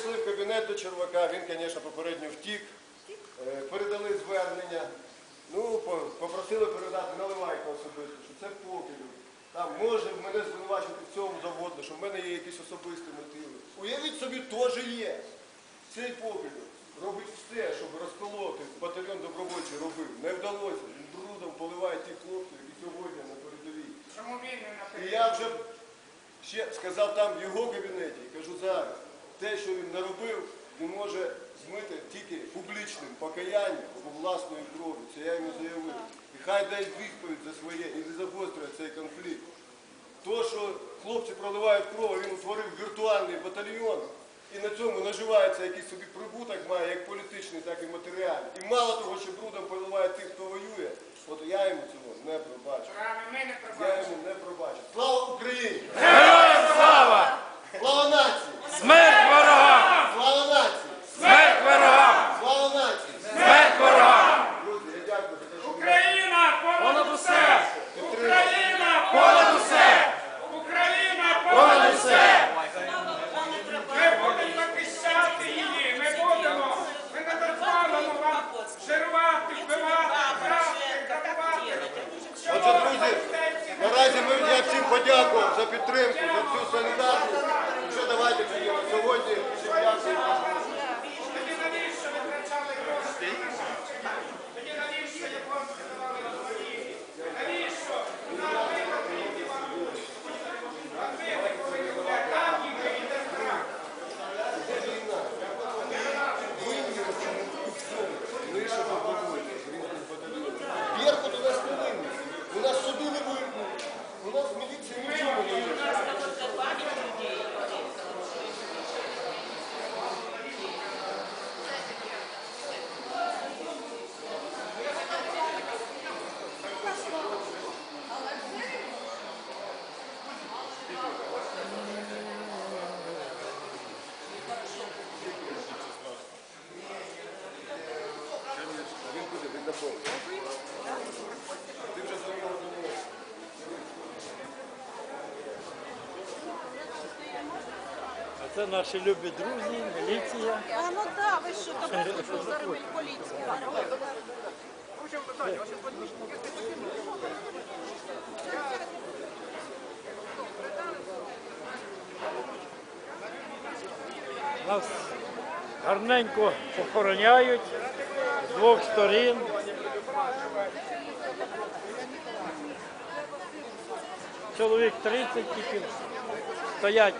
зайшли в кабінет до Червака, він, звісно, попередньо втік. Е, Передали звернення. Ну, попросили передати наливайка особисто, що це покидів. Там може мене звинувачувати в цьому завгодно, що в мене є якісь особисті мотиви. Уявіть собі, теж є. Цей покидів робить все, щоб розколоти батальйон добровольчий робив. Не вдалося. Він брудом поливає тих хлопців, які сьогодні на передовій. Чому він не І я вже ще сказав там в його кабінеті, кажу зараз, те, що він наробив, він може змити тільки публічним покаянням або власною кров'ю. Це я йому заявив. І хай дасть відповідь за своє і не загострює цей конфлікт. То, що хлопці проливають кров, він утворив віртуальний батальйон. І на цьому наживається якийсь собі прибуток, має як політичний, так і матеріальний. І мало того, що брудом поливає тих, хто воює, от я йому цього не пробачу. Я йому не пробачу. Слава Україні! Це наші любі друзі, міліція. А ну да, ви що, там що зараз поліція. Нас гарненько охороняють з двох сторін. Чоловік 30 тільки стоять